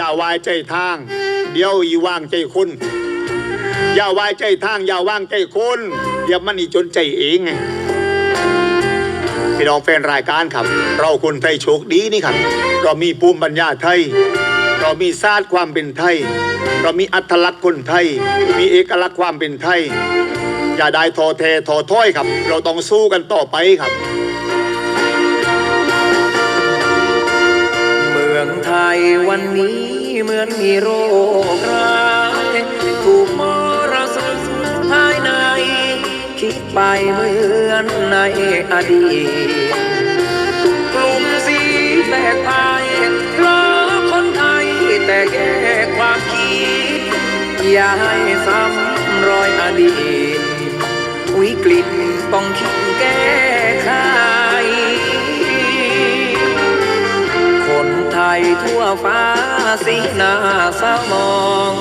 อย่าวายใจทาง เดี๋ยวอีว่างใจคุณ อย่าวายใจทาง อย่าว่างใจคุณเดี๋ยวมันอีจนใจเองไงพี่น้องแฟนรายการครับ เราคนไทยโชคดีนี่ครับ เรามีภูมิปัญญาไทย เรามีศาสตร์ความเป็นไทย เรามีอัตลักษณ์คนไทย มีเอกลักษณ์ความเป็นไทย อย่าได้ทอแทท้อถ้อยครับ เราต้องสู้กันต่อไปครับ เมืองไทยวันนี้ เหมือนมีโรคร้ายถูกมรสุมภายใน คิดไปเหมือนในอดีตกลุ่มสีแตกพายเพราคนไทยแต่แก่ความคิด อย่าให้ซ้ำรอยอดีต วิกฤตต้องคิดแก้ สีหน้าเศร้ามอง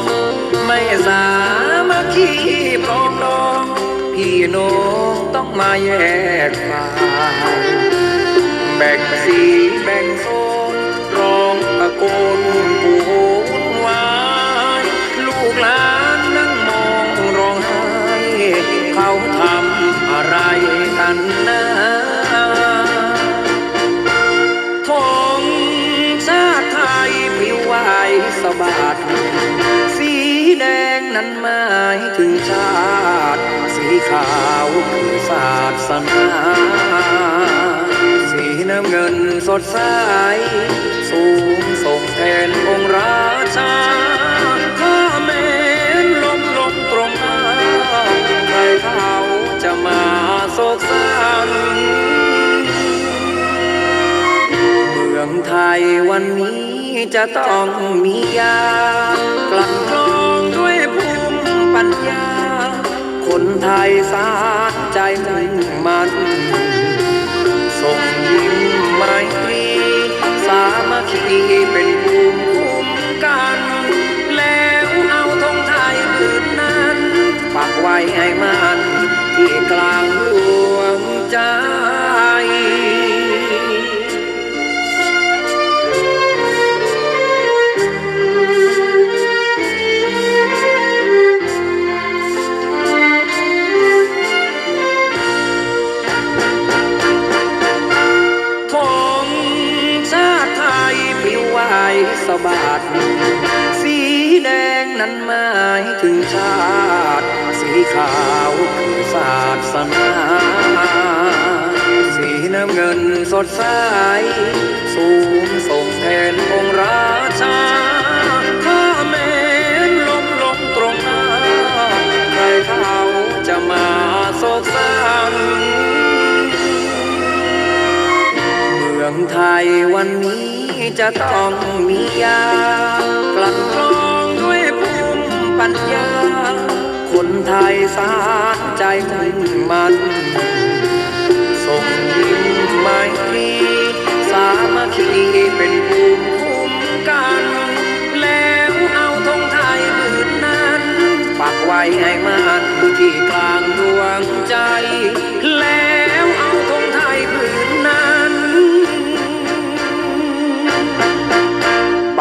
ไม่สามาคีปรองดองพี่น้องต้องมาแยกฝ่างแบ่งสีแบ่งโซนร้องตะโกนปู นั้นหมายถึงชาติ สีขาวคือศาสนาสีน้ำเงินสดใส สูงส่งแทนองค์ราชาข้าแม้นลมลมตรงหน้าใครเขาจะมาโศกสันเมืองไทยวันนี้จะต้องมียากลั่นกรองด้วย ไทยสารใจมึงมันส่งยิ้มไมตรีสามัคคีเป็นภูมิคุ้มกัน แล้วเอาธงไทยผืนนั้นปักไว้ให้มันที่กลางดวง สะบัดสีแดงนั้นหมายถึงชาติ สีขาวคือศาสนาสีน้ำเงินสดใสสูงส่งแทนองค์ราชาข้าแม้นลมลมตรงหน้าใครเขาจะมาโศกสันเมืองไทยวันนี้ จะต้องมียากลั่นกรองด้วยภูมิปัญญา คนไทยสาใจมุ่งมันส่งยิ้มไมตรีสามัคคีเป็นภูมิ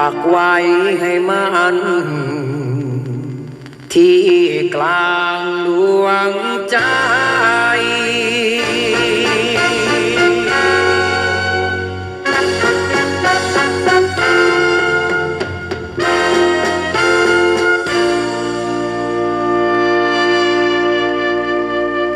ปักไว้ให้มันที่กลางดวงใจ